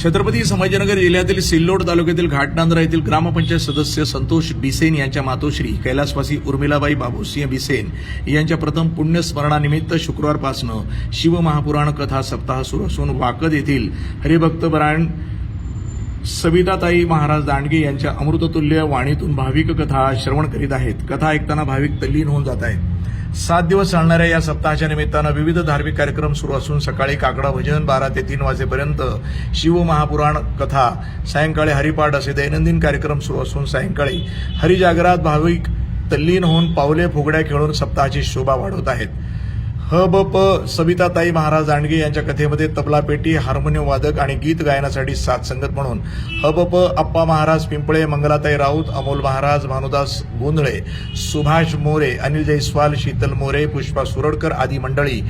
छत्रपती संभाजीनगर जिल्ह्यातील सिल्लोड तालुक्यातील घाटनांद्रा येथील ग्रामपंचायत सदस्य संतोष बिसेन यांच्या मातोश्री कैलासवासी उर्मिलाबाई बाबूसिंह बिसेन यांच्या प्रथम पुण्यस्मरणानिमित्त शुक्रवारपासून शिवमहापुराण कथा सप्ताह सुरू असून वाकद येथील हरिभक्त बरायण सविताताई महाराज दांडगे यांच्या अमृततुल्य वाणीतून भाविक कथा श्रवण करीत आहेत. कथा ऐकताना भाविक तल्लीन होऊन जात आहेत. सात दिवस चालणाऱ्या या सप्ताहाच्या निमित्तानं विविध धार्मिक कार्यक्रम सुरू असून सकाळी काकडा भजन बारा ते तीन वाजेपर्यंत शिवमहापुराण कथा सायंकाळी हरिपाठ असे दैनंदिन कार्यक्रम सुरू असून सायंकाळी हरिजागरात भाविक तल्लीन होऊन पावले फुगड्या खेळून सप्ताहाची शोभा वाढवत आहेत. ह ब प सविताताई महाराज दांडगे यांच्या कथेमध्ये तबला पेटी हार्मोनियम वादक आणि गीत गायनासाठी साथ संगत म्हणून ह ब प अप्पा महाराज पिंपळे मंगलाताई राऊत अमोल महाराज भानुदास गोंधळे सुभाष मोरे अनिल जयस्वाल शीतल मोरे पुष्पा सुरडकर आदी मंडळी